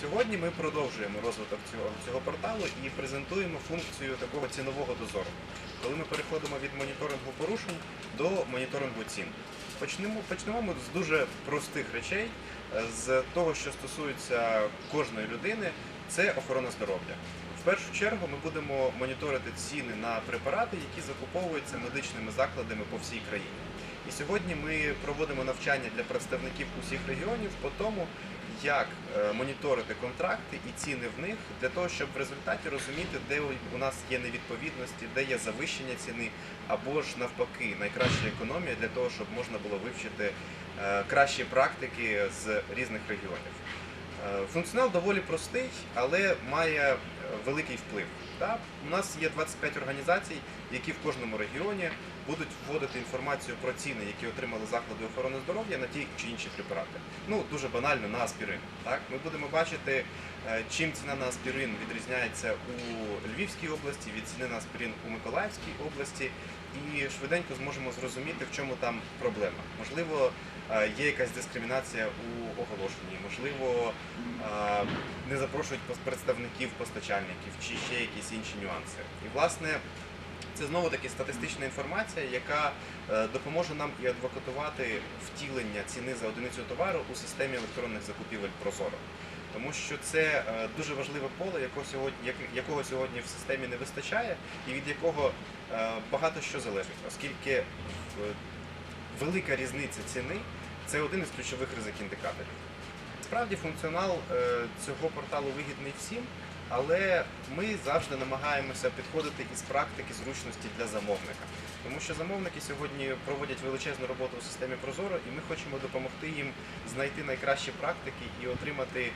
Сьогодні ми продовжуємо розвиток цього, цього порталу і презентуємо функцію такого цінового дозору, коли ми переходимо від моніторингу порушень до моніторингу цін. Почнемо, почнемо ми з дуже простих речей, е, з того, що стосується кожної людини, це охорона здоров'я. В першу чергу ми будемо моніторити ціни на препарати, які закуповуються медичними закладами по всій країні. І сьогодні ми проводимо навчання для представників усіх регіонів по тому, як е, моніторити контракти і ціни в них для того, щоб в результаті розуміти, де у нас є невідповідності, де є завищення ціни, або ж навпаки, найкраща економія для того, щоб можна було вивчити е, кращі практики з різних регіонів. Е, Функціонал доволі простий, але має великий вплив. Так? У нас є 25 організацій, які в кожному регіоні будуть вводити інформацію про ціни, які отримали заклади охорони здоров'я на ті чи інші препарати. Ну дуже банально на аспірин. Так ми будемо бачити, чим ціна на аспірин відрізняється у Львівській області від ціни на аспірин у Миколаївській області, і швиденько зможемо зрозуміти, в чому там проблема. Можливо, е, є якась дискримінація у оголошенні, можливо, е, не запрошують представників постачальників чи ще якісь інші нюанси. І власне. Це знову таки статистична інформація, яка е, допоможе нам і адвокатувати втілення ціни за одиницю товару у системі електронних закупівель Прозоро. Тому що це е, дуже важливе поле, якого сьогодні, якого сьогодні в системі не вистачає, і від якого е, багато що залежить, оскільки е, велика різниця ціни це один із ключових ризик індикаторів. Справді функціонал цього порталу вигідний всім, але ми завжди намагаємося підходити із практики зручності для замовника. Тому що замовники сьогодні проводять величезну роботу у системі Прозоро, і ми хочемо допомогти їм знайти найкращі практики і отримати,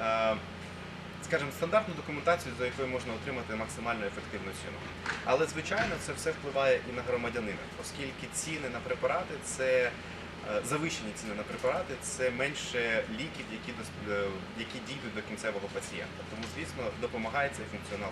е, скажімо, стандартну документацію, за якою можна отримати максимально ефективну ціну. Але звичайно це все впливає і на громадянина, оскільки ціни на препарати це. Е, Завищені ціни на препарати це менше ліків, які, е, які дійдуть до кінцевого пацієнта. Тому, звісно, допомагає цей функціонал.